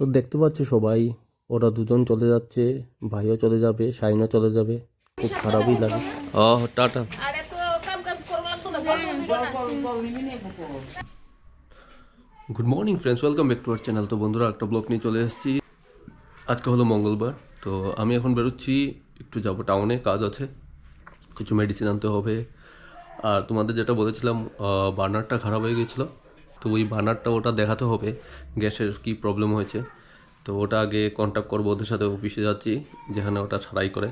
তো দেখতে পাচ্ছ সবাই ওরা দুজন চলে যাচ্ছে ভাইও চলে যাবে শাইনও চলে যাবে। খুব খারাপই লাগে। ও tata. R good morning friends welcome back to our channel তো বন্ধুরা একটা ব্লগ নিয়ে চলে এসেছি। আজকে হলো মঙ্গলবার তো আমি এখন বেরোচ্ছি একটু যাব টাউনে কাজ আছে। কিছু মেডিসিন আনতে হবে। আর তোমাদের যেটা বলেছিলাম বার্নারটা খারাপ হয়ে গেছিল। তো ওই বার্নারটা ওটা দেখাতে হবে। গ্যাসের কি প্রবলেম হয়েছে। তো ওটা আগে কন্ট্যাক্ট করব ওদের সাথে অফিসে যাচ্ছি, যেখানে ওটা ছাড়াই করে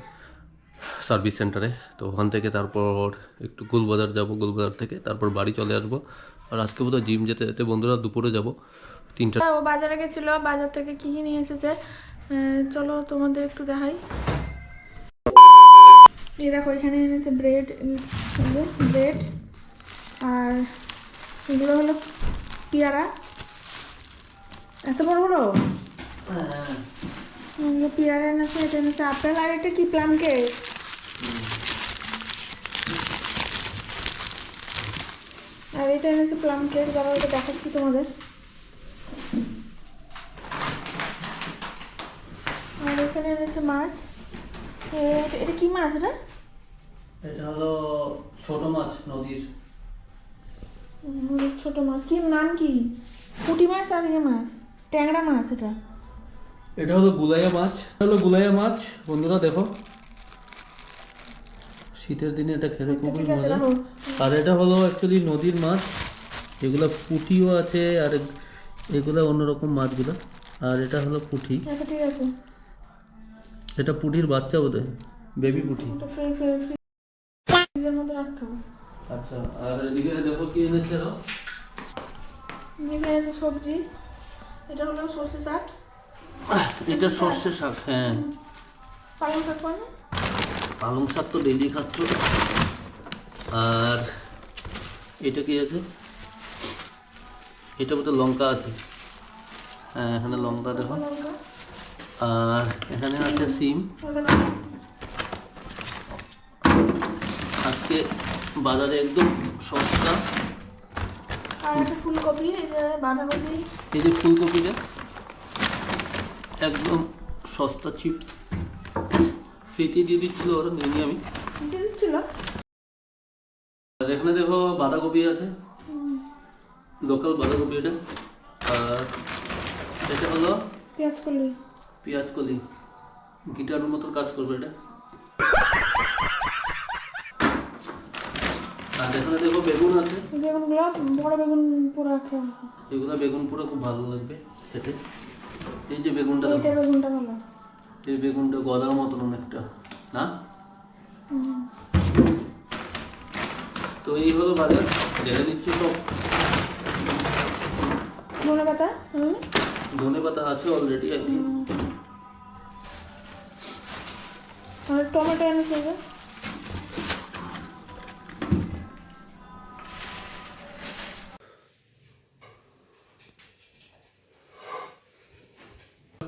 সার্ভিস সেন্টারে তো ওখান থেকে তারপর একটু গুলবাজার যাব, গুলবাজার থেকে তারপর বাড়ি চলে আসব। আর আজকে বোধহয় জিম যেতে যেতে বন্ধুরা দুপুরে যাব, তিনটা ও বাজারে গেছিল, বাজার থেকে কি কি নিয়ে এসেছে? চলো তোমাদের একটু দেখাই। দেখো, এখানে এনেছে ব্রেড ব্রেড আর এগুলো হলো পেয়ারা? এত বড় বড়? এগুলো পেয়ারা এনেছে এটা এনেছে আপেল আর এটা কি প্লাম কেক? আর এটা এনেছে প্লাম কেক দাঁড়াও এটা দেখাচ্ছি তোমাদের। আর এখানে এনেছে মাছ। এটা কি মাছ এটা? এটা হলো ছোট মাছ নদীর। ছোট মাছ কি নাম কি? পুঁটি মাছ আর ইয়ে মাছ ট্যাংরা মাছ এটা? এটা হলো গুলাইয়া মাছ এটা হলো গুলাইয়া মাছ বন্ধুরা দেখো। শীতের দিনে এটা খেতে খুবই মজা। আর এটা হলো অ্যাকচুয়ালি নদীর মাছ এগুলো পুঁটিও আছে আর এগুলো অন্যরকম মাছগুলো। আর এটা হলো পুঁটি। আচ্ছা এটা পুঁটির বাচ্চা বোধহয় বেবি পুঁটি। মধ্যে আচ্ছা আর এদিকে দেখো কি এনেছে এরা? এখানে সবজি। এটা হলো সর্ষে শাক। এটা সর্ষে শাক হ্যাঁ। পালং শাক মানে পালং শাক তো ডেলি খাচ্ছ। আর এটা কি আছে? এটা বোধহয় লঙ্কা আছে। হ্যাঁ এখানে লঙ্কা দেখো। আর এখানে আছে সিম। আজকে বাজারে একদম সস্তা। আর ফুলকপি যে বাঁধাকপি। এই যে ফুলকপিটা একদম সস্তা চিপ। ফ্রিতে দিয়ে দিচ্ছিল ওরা নিয়ে আমি। দিচ্ছিল? এখানে দেখো বাঁধাকপি আছে। লোকাল বাঁধাকপি এটা আর এটা হলো পেঁয়াজ কলি। পেঁয়াজ কলি। গিটারের মতো কাজ করবে এটা। আর এখানে দেখো বেগুন আছে। বেগুনগুলো বড় বেগুন পুরো খেয়ে এগুলো বেগুন পুরো খুব ভালো লাগবে খেতে। এই যে বেগুনটা দেখো। এইটা বেগুনটা ভালো এই বেগুনটা গদার মতন অনেকটা না? হুম। তো এই হলো বাজার দেখে নিচ্ছি তো ধনে পাতা ধনে পাতা আছে অলরেডি আই থিঙ্ক আর টমেটো এনেছে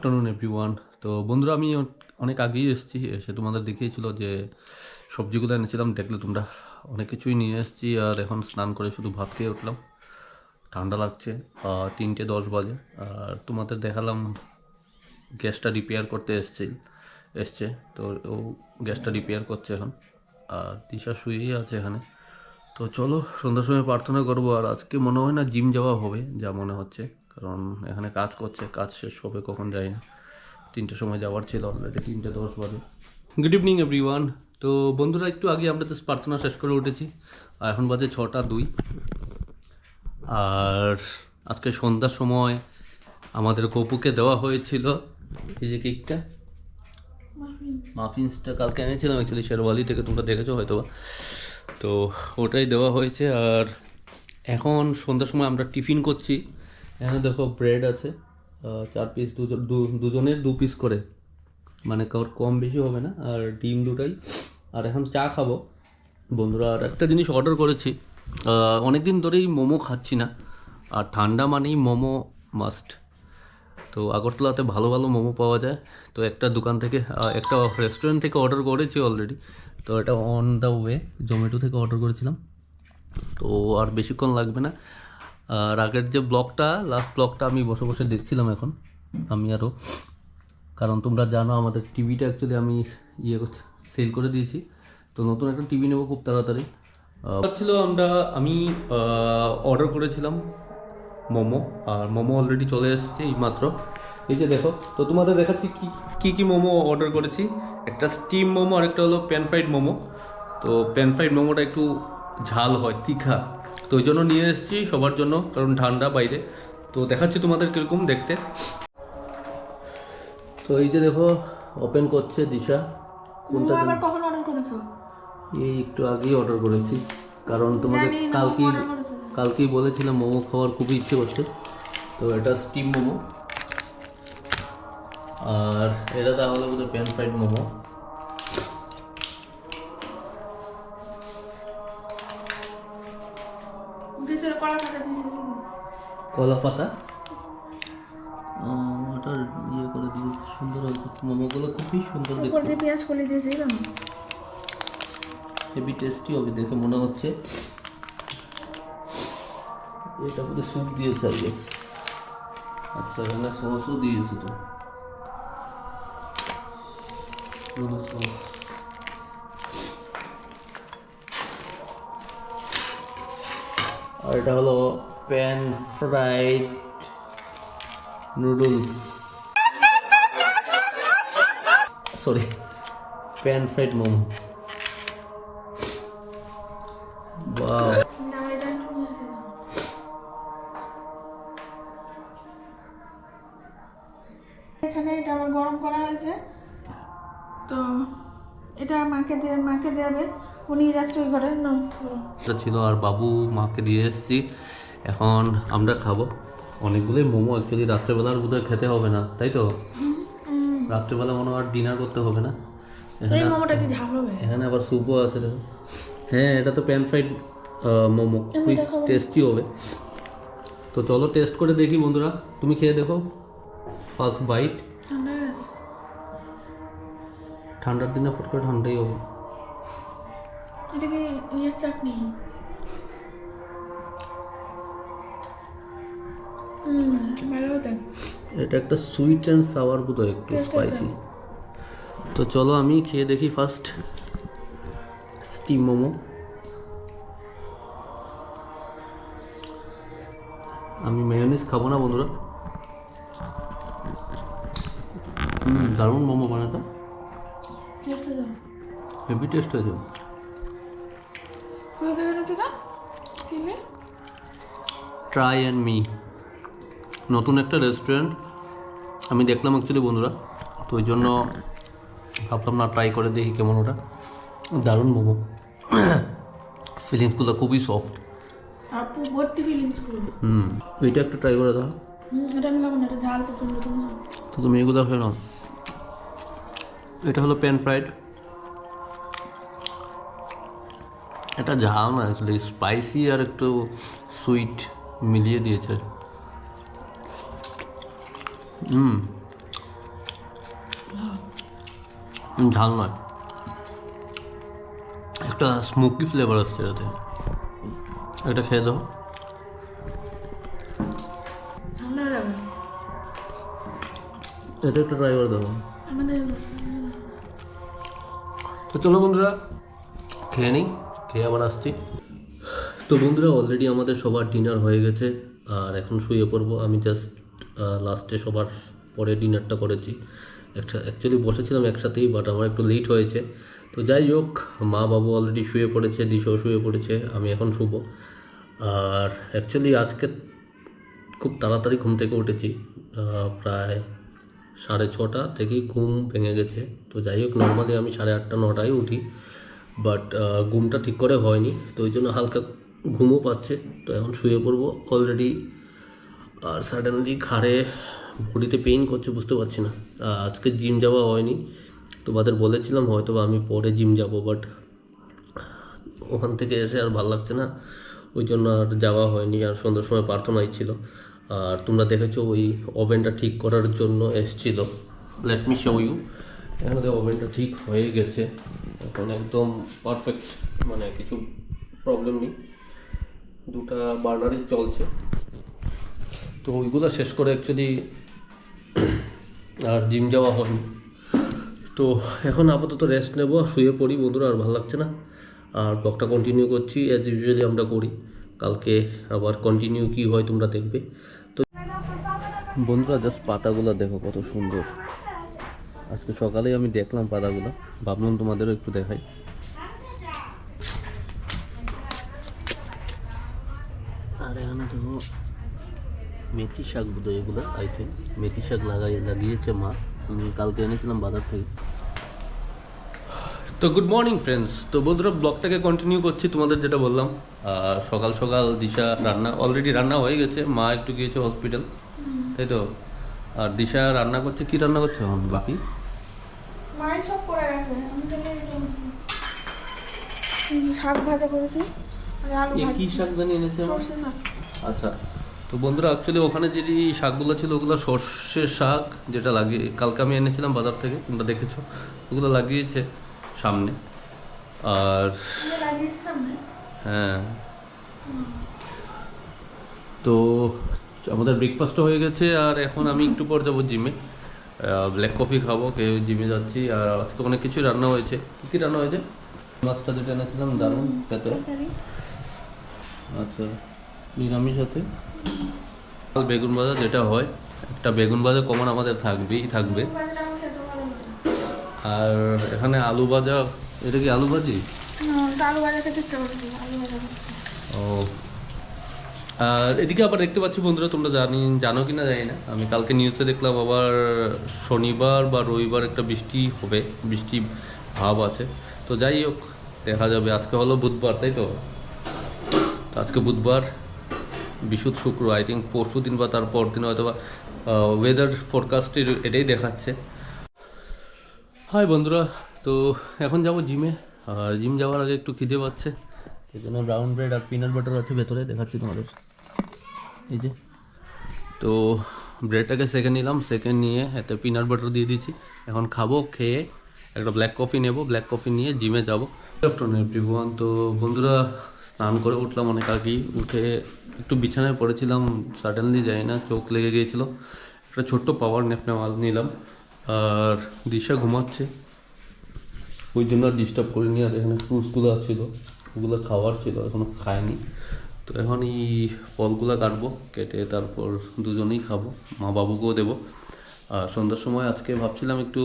আফটারনুন এভরিওয়ান তো বন্ধুরা, আমি অনেক আগেই এসেছি। এসে তোমাদের দেখিয়েছিল যে সবজিগুলো এনেছিলাম। দেখলে তোমরা অনেক কিছুই নিয়ে এসেছি। আর এখন স্নান করে শুধু ভাত খেয়ে উঠলাম। ঠান্ডা লাগছে তিনটে দশ বাজে। আর তোমাদের দেখালাম, গ্যাসটা রিপেয়ার করতে এসছে এসছে। তো ও গ্যাসটা রিপেয়ার করছে এখন। আর দিশা শুয়েই আছে এখানে। তো চলো, সন্ধ্যার সময় প্রার্থনা করব। আর আজকে মনে হয় না জিম যাওয়া হবে, যা মনে হচ্ছে। কারণ এখানে কাজ করছে, কাজ শেষ হবে কখন যায় না। তিনটের সময় যাওয়ার ছিল অলরেডি তিনটে দশ বাজে। গুড ইভিনিং এভরিওয়ান তো বন্ধুরা, একটু আগে আমরা তো প্রার্থনা শেষ করে উঠেছি, আর এখন বাজে ছটা দুই। আর আজকে সন্ধ্যার সময় আমাদের গপুকে দেওয়া হয়েছিল, এই যে কেকটা। মাফিন্সটা কালকে এনেছিলাম অ্যাকচুয়ালি শেরওয়ালি থেকে তোমরা দেখেছ হয়তো। তো ওটাই দেওয়া হয়েছে, আর এখন সন্ধ্যার সময় আমরা টিফিন করছি। এখানে দেখো ব্রেড আছে চার পিস দুজনের দু পিস করে। মানে কারোর কম বেশি হবে না, আর ডিম দুটাই। আর এখন চা খাব। বন্ধুরা, আর একটা জিনিস অর্ডার করেছি। অনেক দিন ধরেই মোমো খাচ্ছি না, আর ঠান্ডা মানেই মোমো মাস্ট তো আগরতলাতে ভালো ভালো মোমো পাওয়া যায়। তো একটা দোকান থেকে একটা রেস্টুরেন্ট থেকে অর্ডার করেছি অলরেডি তো এটা অন দ্য ওয়ে জোম্যাটো থেকে অর্ডার করেছিলাম। তো আর বেশিক্ষণ লাগবে না। আর আগের যে ব্লগটা লাস্ট ব্লগটা আমি বসে বসে দেখছিলাম এখন, আমি আরও। কারণ তোমরা জানো, আমাদের টিভিটা অ্যাকচুয়ালি আমি ইয়ে সেল করে দিয়েছি। তো নতুন একটা টিভি নেব খুব তাড়াতাড়ি। ছিল আমরা, আমি অর্ডার করেছিলাম মোমো, আর মোমো অলরেডি চলে এসেছে এই মাত্র। এই যে দেখো, তো তোমাদের দেখাচ্ছি কি কি মোমো অর্ডার করেছি। একটা স্টিম মোমো আর একটা হলো প্যান ফ্রাইড মোমো। তো প্যান ফ্রাইড মোমোটা একটু ঝাল হয়, তীখা। তো ওই জন্য নিয়ে এসেছি সবার জন্য কারণ ঠান্ডা বাইরে। তো দেখাচ্ছি তোমাদের কীরকম দেখতে। তো এই যে দেখো ওপেন করছে দিশা। কোনটা আবার কখন অর্ডার করেছ? এই একটু আগেই অর্ডার করেছি। কারণ তোমাদের যে। কালকেই বলেছিলাম মোমো খাওয়ার খুবই ইচ্ছে করছে। তো এটা স্টিম মোমো। আর এটা তাহলে বোধহয় প্যান ফ্রাইড মোমো। কলা পাতা। ওটা ইয়ে করে দিয়েছে সুন্দর হয়েছে। মোমোগুলো খুবই সুন্দর দেখতে। দিয়ে পেঁয়াজ কলি দিয়েছে এরকম হেভি টেস্টি হবে দেখে মনে হচ্ছে। এটা বোধহয় স্যুপ দিয়েছে আগে আচ্ছা এখানে সসও দিয়েছে তো। সস আর এটা হলো pan fried noodles sorry pan fried momo. এখানে এটা আমার গরম করা হয়েছে। তো এটা মাকে দিয়ে মাকে দেবে উনি যাচ্ছে ওই ঘরে। না এটা ছিল আর বাবু মাকে দিয়ে এসেছি। এখন আমরা খাব। অনেকগুলোই মোমো অ্যাকচুয়ালি রাত্রেবেলা আর বোধহয় খেতে হবে না তাই তো? রাত্রেবেলা মনে হয় আর ডিনার করতে হবে না। এই এখানে মোমোটা কি ঝাল হবে? এখানে আবার স্যুপও আছে দেখো। হ্যাঁ এটা তো প্যান ফ্রাইড মোমো। খুবই টেস্টি হবে। তো চলো টেস্ট করে দেখি বন্ধুরা। তুমি খেয়ে দেখো। First bite. ঠান্ডার দিনে ফট করে ঠান্ডাই হবে। এটা কি ইয়ের চাটনি? এটা একটা সুইট অ্যান্ড সাওয়ার বোধ একটু স্পাইসি তো চলো আমি খেয়ে দেখি ফার্স্ট স্টিম মোমো। আমি মেয়োনিজ খাব না বন্ধুরা। দারুণ মোমো বানাতো। হেভি টেস্ট হয়েছে ট্রাই অ্যান্ড মি নতুন একটা রেস্টুরেন্ট আমি দেখলাম অ্যাকচুয়ালি বন্ধুরা তো ওই জন্য ভাবলাম না ট্রাই করে দেখি কেমন ওটা। দারুণ মোমো। ফিলিংসগুলো খুবই সফট হুম। ওইটা একটু ট্রাই করে দাও। এটা এটা তো তুমি এগুলো খেয়ে নাও। এটা হলো প্যান ফ্রাইড এটা ঝাল না অ্যাকচুয়ালি স্পাইসি আর একটু সুইট মিলিয়ে দিয়েছে। হুম ঝাল নয় একটা স্মোকি ফ্লেভার আসছে এটাতে এটা খেয়ে দাও এটা একটু ট্রাই করে দেবো তো চলো বন্ধুরা খেয়ে নিই খেয়ে আবার আসছি তো বন্ধুরা অলরেডি আমাদের সবার ডিনার হয়ে গেছে। আর এখন শুয়ে পড়ব। আমি জাস্ট লাস্টে সবার পরে ডিনারটা করেছি। একটা অ্যাকচুয়ালি বসেছিলাম একসাথেই বাট আমার একটু লেট হয়েছে। তো যাই হোক মা বাবু অলরেডি শুয়ে পড়েছে, দিশাও শুয়ে পড়েছে, আমি এখন শুবো। আর অ্যাকচুয়ালি আজকে খুব তাড়াতাড়ি ঘুম থেকে উঠেছি। প্রায় সাড়ে ছটা থেকেই ঘুম ভেঙে গেছে। তো যাই হোক নর্মালি আমি সাড়ে আটটা, নটায় উঠি বাট ঘুমটা ঠিক করে হয়নি। তো ওই জন্য হালকা ঘুমও পাচ্ছে। তো এখন শুয়ে পড়ব অলরেডি আর সাডেনলি ঘাড়ে বডিতে পেইন করছে, বুঝতে পারছি না। আজকে জিম যাওয়া হয়নি। তোমাদের বলেছিলাম হয়তো আমি পরে জিম যাব বাট ওখান থেকে এসে আর ভালো লাগছে না। ওই জন্য আর যাওয়া হয়নি, আর সন্ধ্যার সময় প্রার্থনাই ছিল। আর তোমরা দেখেছ, ওই ওভেনটা ঠিক করার জন্য এসছিল। লেট মি শো ইউ এখানে ওভেনটা ঠিক হয়ে গেছে। এখন একদম পারফেক্ট মানে কিছু প্রবলেম নেই। দুটা বার্নারই চলছে। তো ওইগুলো শেষ করে অ্যাকচুয়ালি আর জিম যাওয়া হয়নি। তো এখন আপাতত রেস্ট নেব, শুয়ে পড়ি বন্ধুরা, আর ভালো লাগছে না। আর ব্লগটা কন্টিনিউ করছি অ্যাজ ইউজুয়ালি আমরা করি। কালকে আবার কন্টিনিউ কি হয় তোমরা দেখবে। তো বন্ধুরা জাস্ট পাতাগুলো দেখো কত সুন্দর। আজকে সকালেই আমি দেখলাম পাতাগুলো। ভাবলাম তোমাদেরও একটু দেখাই। আর এখানে দেখো মেথি শাক বোধহয় এগুলো আই থিঙ্ক মেথি শাক লাগাই লাগিয়েছে মা। আমি কালকে এনেছিলাম বাজার থেকে। তো গুড মর্নিং ফ্রেন্ডস তো বন্ধুরা ব্লগটাকে কন্টিনিউ করছি তোমাদের যেটা বললাম। সকাল সকাল দিশা রান্না অলরেডি রান্না হয়ে গেছে। মা একটু গিয়েছে হসপিটাল তাই তো? আর দিশা রান্না করছে কি রান্না করছে এখন বাকি সব করে গেছে শাক ভাজা করেছি আর আলু ভাজা কি শাক জানি এনেছে আচ্ছা। তো বন্ধুরা অ্যাকচুয়ালি ওখানে যে শাকগুলো ছিল ওগুলো সর্ষের শাক যেটা লাগিয়ে কালকে আমি এনেছিলাম বাজার থেকে তোমরা দেখেছ ওগুলো লাগিয়েছে সামনে। আর হ্যাঁ। তো আমাদের ব্রেকফাস্টও হয়ে গেছে আর এখন আমি একটু পর যাব জিমে ব্ল্যাক কফি খাব কে জিমে যাচ্ছি আর আজকে অনেক কিছু রান্না হয়েছে। কী কী রান্না হয়েছে? মাছটা যেটা এনেছিলাম দারুণ তরকারি। আচ্ছা। নিরামিষ আছে। বেগুন ভাজা যেটা হয়, একটা বেগুন ভাজা কমন আমাদের থাকবেই, থাকবে। আর এখানে আলু ভাজা, এটা কি আলু ভাজি। ও। আর এদিকে আবার দেখতে পাচ্ছি বন্ধুরা, তোমরা জানি, জানো কি না জানি না। আমি কালকে নিউজে দেখলাম আবার শনিবার বা রবিবার একটা বৃষ্টি হবে, বৃষ্টি ভাব আছে। তো যাই হোক, দেখা যাবে। আজকে হলো বুধবার, তাই তো? আজকে বুধবার। বিশুদ্ধ শুক্র আই থিঙ্ক পরশু দিন বা তার পর দিন হয়তো বা ওয়েদার ফোরকাস্টের এটাই দেখাচ্ছে। হাই বন্ধুরা, তো এখন যাব জিমে আর জিম যাওয়ার আগে একটু খিদে পাচ্ছে জন্য ব্রাউন ব্রেড আর পিনাট বাটার আছে ভেতরে, দেখাচ্ছি তোমাদের। এই যে, তো ব্রেডটাকে সেকেন্ড নিলাম সেকেন্ড নিয়ে এতে পিনাট বাটার দিয়ে দিয়েছি এখন খাব, খেয়ে একটা ব্ল্যাক কফি নেব ব্ল্যাক কফি নিয়ে জিমে যাব। তো বন্ধুরা, স্নান করে উঠলাম অনেক আগেই। উঠে একটু বিছানায় পড়েছিলাম। সাডেনলি যাই না, চোখ লেগে গিয়েছিল। একটা ছোট্ট পাওয়ার ন্যাপ নেওয়া নিলাম। আর দিশা ঘুমাচ্ছে। ওই জন্য আর ডিস্টার্ব করিনি। আর এখানে ফ্রুটসগুলো ছিল। ওগুলো খাওয়ার ছিল, এখনও খায়নি তো এখন এই ফলগুলো কাটবো, কেটে তারপর দুজনেই খাব। মা বাবুকেও দেবো। আর সন্ধ্যার সময় আজকে ভাবছিলাম একটু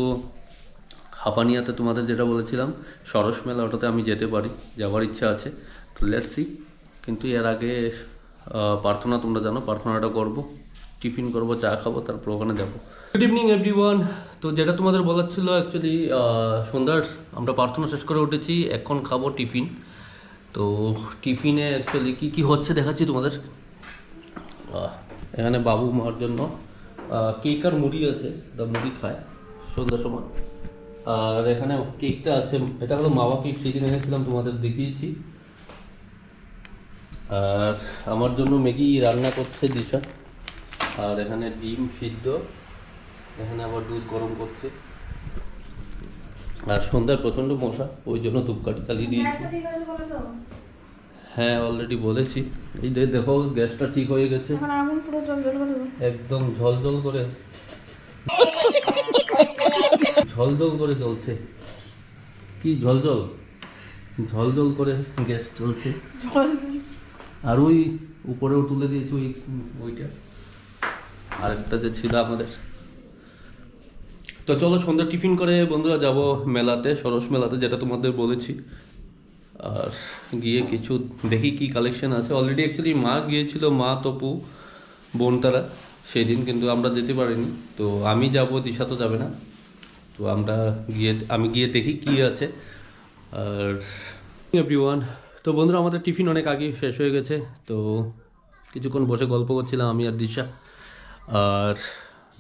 হাঁপানিয়াতে তোমাদের যেটা বলেছিলাম, সরস মেলা ওটাতে আমি যেতে পারি, যাওয়ার ইচ্ছা আছে। তো লেটস সি কিন্তু এর আগে প্রার্থনা তোমরা জানো, প্রার্থনাটা করব, টিফিন করব, চা খাব, তারপর ওখানে যাব। গুড ইভিনিং এভরিওয়ান তো যেটা তোমাদের বলার ছিল অ্যাকচুয়ালি সন্ধ্যার আমরা প্রার্থনা শেষ করে উঠেছি, এখন খাব টিফিন। তো টিফিনে অ্যাকচুয়ালি কী কী হচ্ছে দেখাচ্ছি তোমাদের। এখানে বাবু মার জন্য কেক আর মুড়ি আছে, ওটা মুড়ি খায় সন্ধ্যার সময়। আর এখানে কেকটা আছে এটা হলো মাওয়া কেক সেদিন এনেছিলাম তোমাদের দেখিয়েছি। আর আমার জন্য ম্যাগি রান্না করছে দিশা। আর এখানে ডিম সিদ্ধ এখানে আবার দুধ গরম করছে। আর সন্ধ্যায় প্রচণ্ড মশা ওই জন্য ধূপকাঠি চালিয়ে দিয়েছি। আছে বলেছ? হ্যাঁ অলরেডি বলেছি। এই যে দেখো গ্যাসটা ঠিক হয়ে গেছে। একদম ঝলঝল করে। ঝলঝল করে জ্বলছে কি ঝলঝল? ঝলঝল করে গ্যাস চলছে। আর ওই উপরেও তুলে দিয়েছি ওই ওইটা আরেকটা যে ছিল আমাদের। তো চলো সন্ধ্যা টিফিন করে বন্ধুরা যাব মেলাতে সরস মেলাতে যেটা তোমাদের বলেছি। আর গিয়ে কিছু দেখি কি কালেকশন আছে। অলরেডি অ্যাকচুয়ালি মা গিয়েছিল মা তপু বোন তারা সেই দিন কিন্তু আমরা যেতে পারিনি। তো আমি যাব দিশা তো যাবে না। তো আমরা গিয়ে, আমি গিয়ে দেখি কি আছে। আর এভরিওয়ান তো বন্ধুরা, আমাদের টিফিন অনেক আগেই শেষ হয়ে গেছে, তো কিছুক্ষণ বসে গল্প করছিলাম আমি আর দিশা। আর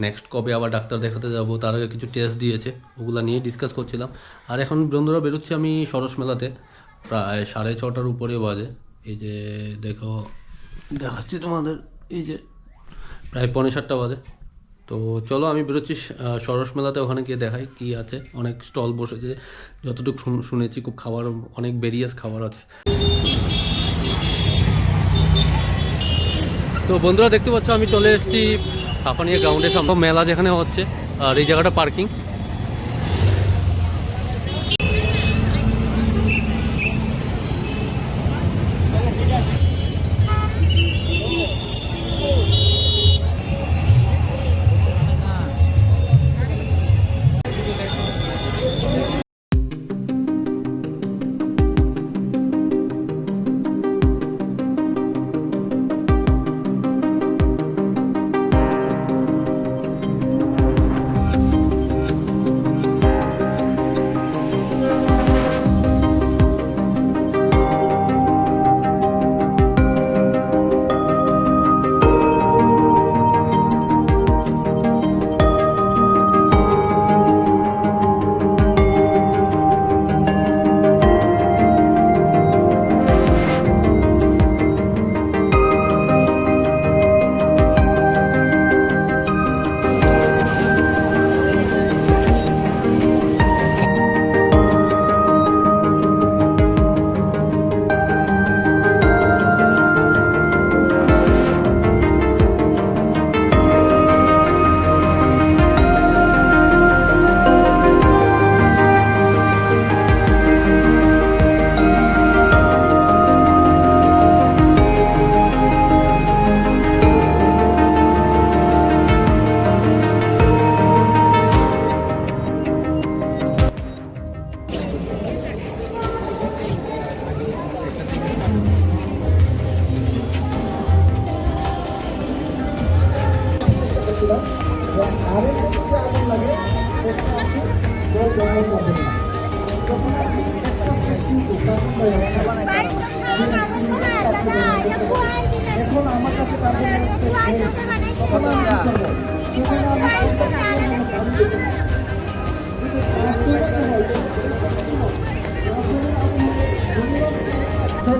নেক্সট কবে আবার ডাক্তার দেখাতে যাব, তার আগে কিছু টেস্ট দিয়েছে, ওগুলো নিয়ে ডিসকাস করছিলাম। আর এখন বন্ধুরা, বেরোচ্ছি আমি সরস মেলাতে, প্রায় সাড়ে ছটার উপরে বাজে। এই যে, দেখো, দেখাচ্ছি তোমাদের, এই যে, প্রায় পৌনে সাতটা বাজে। তো চলো আমি বেরোচ্ছি সরস মেলাতে ওখানে গিয়ে দেখাই কি আছে। অনেক স্টল বসেছে, যতটুকু শুন- শুনেছি খুব খাবার অনেক বেরিয়াস খাবার আছে। তো বন্ধুরা দেখতে পাচ্ছ, আমি চলে এসেছি হাফানিয়া গ্রাউন্ডে সম্ভব মেলা যেখানে হচ্ছে, আর এই জায়গাটা পার্কিং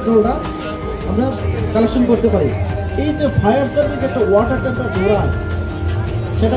ডোরা আমরা কালেকশন করতে পারি। এই যে ফায়ার সার্ভিস একটা ওয়াটার ট্যাঙ্কার ডোরা সেটা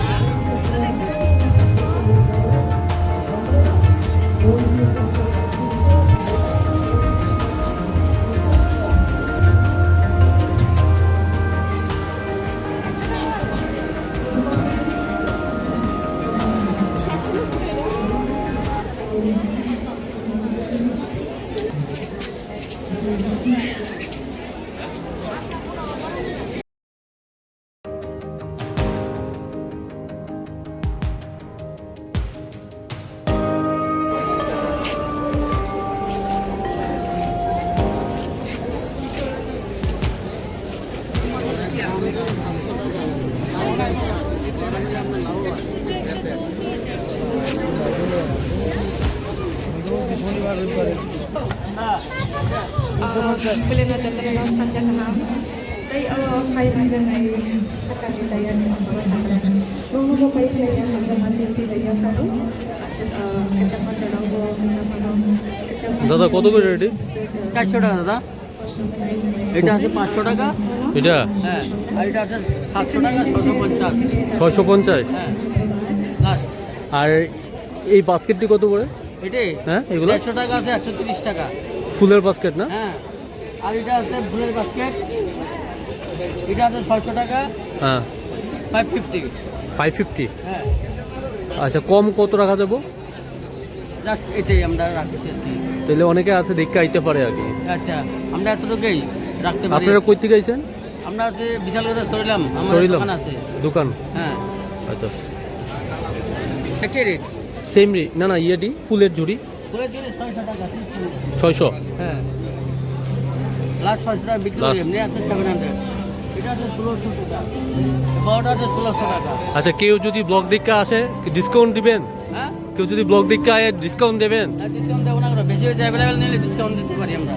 দাদা কত করে রেডি চারশো টাকা দাদা। এটা আছে পাঁচশো টাকা। এটা? হ্যাঁ আছে সাতশো টাকা ছশো পঞ্চাশ। ছশো পঞ্চাশ? হ্যাঁ, আর এই বাস্কেটটি কত করে? এটাই? হ্যাঁ এগুলো? একশো টাকা আছে একশো তিরিশ টাকা। ফুলের বাস্কেট না? হ্যাঁ। আর এটা আছে ফুলের বাস্কেট এটা আছে ছয়শো টাকা। হ্যাঁ। ফাইভ ফিফটি ফাইভ ফিফটি হ্যাঁ। আচ্ছা কম কত রাখা যাব? জাস্ট এটাই আমরা রাখছি তাহলে অনেকে আছে দেখতে আইতে পারে কি আচ্ছা আমরা এতটুকুই রাখতে পারি। আপনারা কই থেকে আইছেন? আমরা যে বিশাল করে চলিলাম আমাদের দোকান আছে। দোকান? হ্যাঁ। আচ্ছা। একই রেট সেম রে না না ইয়েটি ফুলের ঝুড়ি? ফুলের দিলে ছয়শো টাকা ছয়শো? হ্যাঁ। লাস্ট ছয়শো টাকা বিক্রি করি এমনি আছে সেভেন হান্ড্রেড এটা আছে ষোলোশো টাকা। বড়টা আছে ষোলোশো টাকা। আচ্ছা কেউ যদি ব্লগ দেখে আসে ডিসকাউন্ট দিবেন? হ্যাঁ? কেউ যদি দেখে আয় ডিসকাউন্ট দেবেন? ডিসকাউন্ট দেবো না বেশি হয়েছে অ্যাভেলেবেল নিলে ডিসকাউন্ট দিতে পারি আমরা।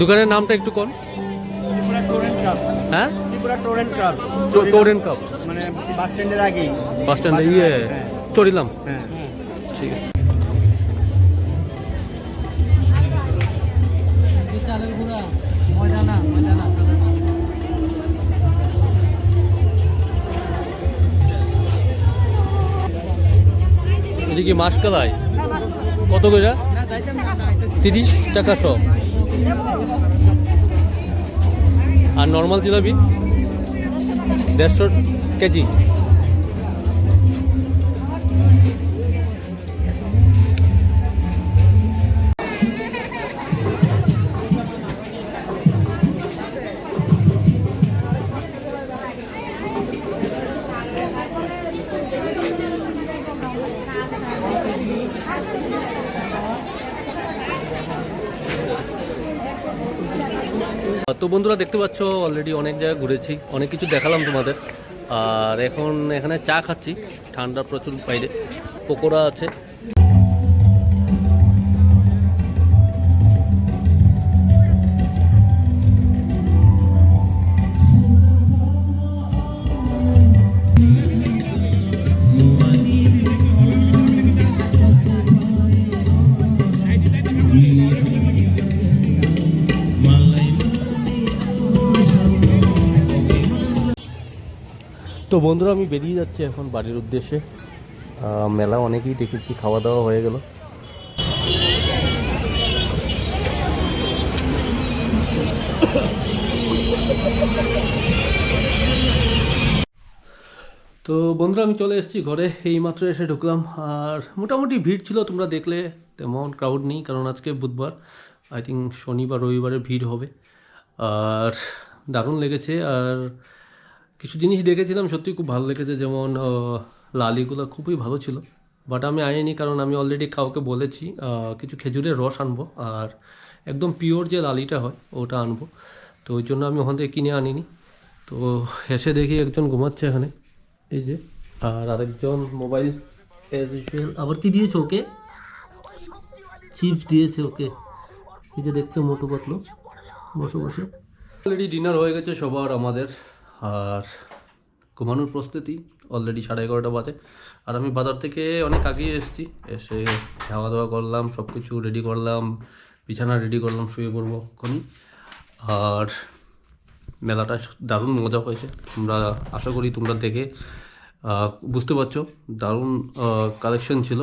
দোকানের নামটা একটু কাপ হ্যাঁ? Tripura torrent cup torrent cup মানে বাস স্ট্যান্ডের আগেই। বাস স্ট্যান্ডে ইয়ে। হ্যাঁ। চড়িলাম। হ্যাঁ। ঠিক আছে। এটা কি মাসকালাই কত করে? তিরিশ টাকা সব আর নর্মাল জিলাপি দেড়শো কেজি। তো বন্ধুরা দেখতে পাচ্ছ অলরেডি অনেক জায়গায় ঘুরেছি, অনেক কিছু দেখালাম তোমাদের। আর এখন এখানে চা খাচ্ছি, ঠান্ডা প্রচুর বাইরে, পকোড়া আছে। তো বন্ধুরা, আমি বেরিয়ে যাচ্ছি এখন বাড়ির উদ্দেশ্যে। মেলা অনেকেই দেখেছি খাওয়া দাওয়া হয়ে গেল। তো বন্ধুরা, আমি চলে এসেছি ঘরে, এইমাত্র এসে ঢুকলাম। আর মোটামুটি ভিড় ছিল, তোমরা দেখলে, তেমন ক্রাউড নেই, কারণ আজকে বুধবার। আই থিঙ্ক শনিবার, রবিবারে ভিড় হবে। আর দারুণ লেগেছে, আর কিছু জিনিস দেখেছিলাম সত্যি খুব ভালো লেগেছে। যেমন লালিগুলো খুবই ভালো ছিল। বাট আমি আনিনি কারণ আমি অলরেডি কাউকে বলেছি কিছু খেজুরের রস আনব। আর একদম পিওর যে লালিটা হয়, ওটা আনব। তো ওই জন্য আমি ওখান থেকে কিনে আনিনি। তো এসে দেখি একজন ঘুমাচ্ছে এখানে। এই যে, আর আরেকজন মোবাইল আবার কি দিয়েছে ওকে? চিপস দিয়েছে ওকে। এই যে দেখছ মোটু পাতলু, বসে বসে। অলরেডি ডিনার হয়ে গেছে সবার, আমাদের। আর ঘুমানোর প্রস্তুতি অলরেডি সাড়ে এগারোটা বাজে। আর আমি বাজার থেকে অনেক আগেই এসেছি, এসে খাওয়া দাওয়া করলাম সব কিছু রেডি করলাম, বিছানা রেডি করলাম, শুয়ে পড়ব এখনই আর মেলাটা দারুণ মজা হয়েছে, তোমরা আশা করি তোমরা দেখে বুঝতে পারছ, দারুণ কালেকশন ছিল।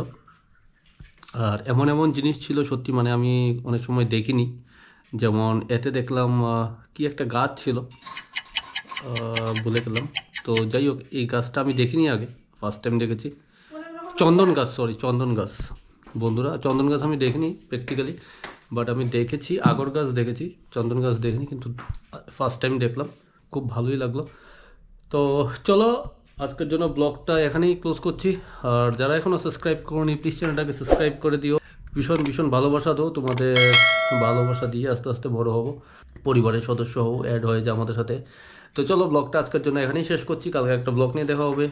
আর এমন এমন জিনিস ছিল সত্যি মানে আমি অনেক সময় দেখিনি। যেমন এতে দেখলাম কি একটা গাছ ছিল ভুলে গেলাম তো যাই হোক, এই গাছটা আমি দেখিনি আগে ফার্স্ট টাইম দেখেছি। চন্দন গাছ সরি চন্দন গাছ। বন্ধুরা, চন্দন গাছ আমি দেখিনি প্র্যাকটিক্যালি বাট আমি দেখেছি, আগর গাছ দেখেছি, চন্দন গাছ দেখিনি, কিন্তু ফার্স্ট টাইম দেখলাম, খুব ভালোই লাগল। তো চলো, আজকের জন্য ব্লগটা এখানেই ক্লোজ করছি। আর যারা এখনও সাবস্ক্রাইব করনি প্লিজ চ্যানেলটাকে সাবস্ক্রাইব করে দিও। ভীষণ ভীষণ ভালোবাসা দাও, তোমাদের ভালোবাসা দিয়ে আস্তে আস্তে বড় হব। পরিবারের সদস্য হও অ্যাড হয়ে যায় আমাদের সাথে। তো চলো ব্লগটা আজকের জন্য এখানেই শেষ করছি কালকে একটা ব্লগ নিয়ে দেখা হবে